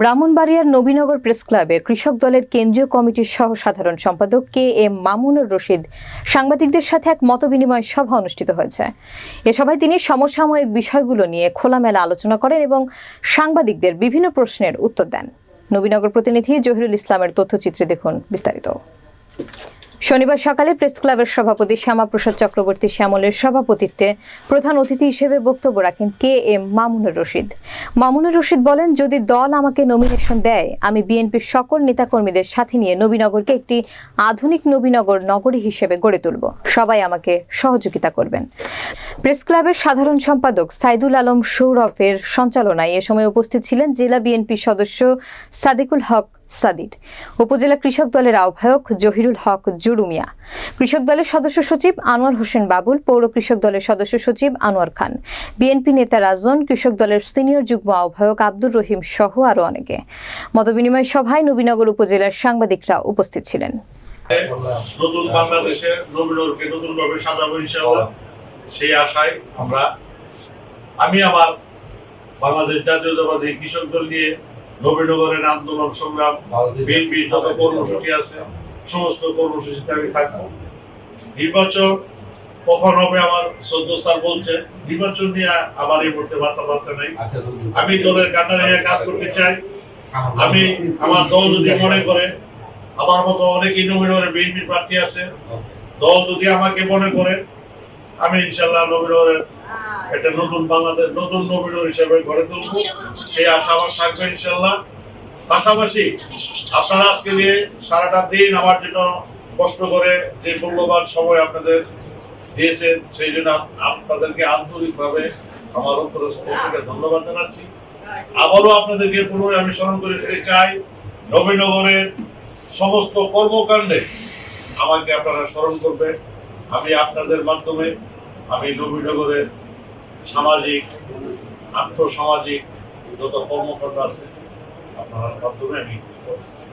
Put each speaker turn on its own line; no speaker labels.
ব্রাহ্মণবাড়িয়ার নবীনগর প্রেস ক্লাবে কৃষক দলের কেন্দ্রীয় কমিটির সহ সাধারণ সম্পাদক কে এম মামুনুর রশিদ সাংবাদিকদের সাথে এক মতবিনিময় সভা অনুষ্ঠিত হয়েছে। এ সভায় তিনি সমসাময়িক বিষয়গুলো নিয়ে খোলামেলা আলোচনা করেন এবং সাংবাদিকদের বিভিন্ন প্রশ্নের উত্তর দেন। নবীনগর প্রতিনিধি জহিরুল ইসলামের তথ্যচিত্রে দেখুন বিস্তারিত। শনিবার সকালে প্রেস ক্লাবের সভাপতি শ্যামাপ্রসাদ চক্রবর্তী শ্যামলের সভাপতিত্বে প্রধান অতিথি হিসেবে বক্তব্য রাখেন কে এম মামুনুর রশিদ। মামুনুর রশিদ বলেন, যদি দল আমাকে নমিনেশন দেয়, আমি বিএনপির সকল নেতাকর্মীদের সাথে নিয়ে নবীনগরকে একটি আধুনিক নবীনগর নগরী হিসেবে গড়ে তুলব। সবাই আমাকে সহযোগিতা করবেন। প্রেস ক্লাবের সাধারণ সম্পাদক সাইদুল আলম সৌরভের সঞ্চালনায় এ সময় উপস্থিত ছিলেন জেলা বিএনপির সদস্য সাদিকুল হক সাদির। উপজেলা কৃষক দলের আহ্বায়ক জহিরুল হক জুরুমিয়া কৃষক দলের সদস্য সচিব আনোয়ার হোসেন বাবুল, পৌর কৃষক দলের সদস্য সচিব আনোয়ার খান। বিএনপি নেতা রাজন, কৃষক দলের সিনিয়র যুগ্ম আহ্বায়ক আব্দুর রহিম সহ আরও অনেকে। মতবিনিময় সভায় নবীনগর উপজেলার সাংবাদিকরা উপস্থিত ছিলেন।
নতুন সাজাবো সেই আশায় আমরা আমি আমার বাংলাদেশ জাতীয়তাবাদী কৃষক দল নিয়ে নবীনগরের আন্দোলন সংগ্রাম বিএনপি যত কর্মসূচি আছে সমস্ত কর্মসূচিতে আমি থাকব। নির্বাচন কখন হবে আমার সদ্য স্যার বলছে নির্বাচন নিয়ে আমার এই মুহূর্তে বার্তাবার্তা নেই। আমি দলের কান্ডারি নিয়ে কাজ করতে চাই। আমি আমার দল যদি মনে করে আমার মতো অনেক ইনোভেটর বিএনপি প্রার্থী আছে। দল যদি আমাকে মনে করে আমি ইনশাল্লাহ নবীনগরের একটা নতুন বাংলাদেশ, নতুন নবীনগর হিসেবে গড়ে তুলবো। সেই আশা আমার থাকবে ইনশাল্লাহ পাশাপাশি আপনারা আজকে নিয়ে সারাটা দিন আমার জন্য কষ্ট করে যে মূল্যবান সময় আপনাদের দিয়েছেন, সেই জন্য আপনাদেরকে আন্তরিকভাবে আমার থেকে ধন্যবাদ জানাচ্ছি। আবারও আপনাদেরকে পুনরায় আমি স্মরণ করে দিতে চাই, নবীনগরের সমস্ত কর্মকাণ্ডে আমাকে আপনারা স্মরণ করবেন। আমি আপনাদের মাধ্যমে আমি নবীনগরের সামাজিক আর্থ সামাজিক যত কর্মকাণ্ড আছে আপনার মাধ্যমে আমি করতে চাই।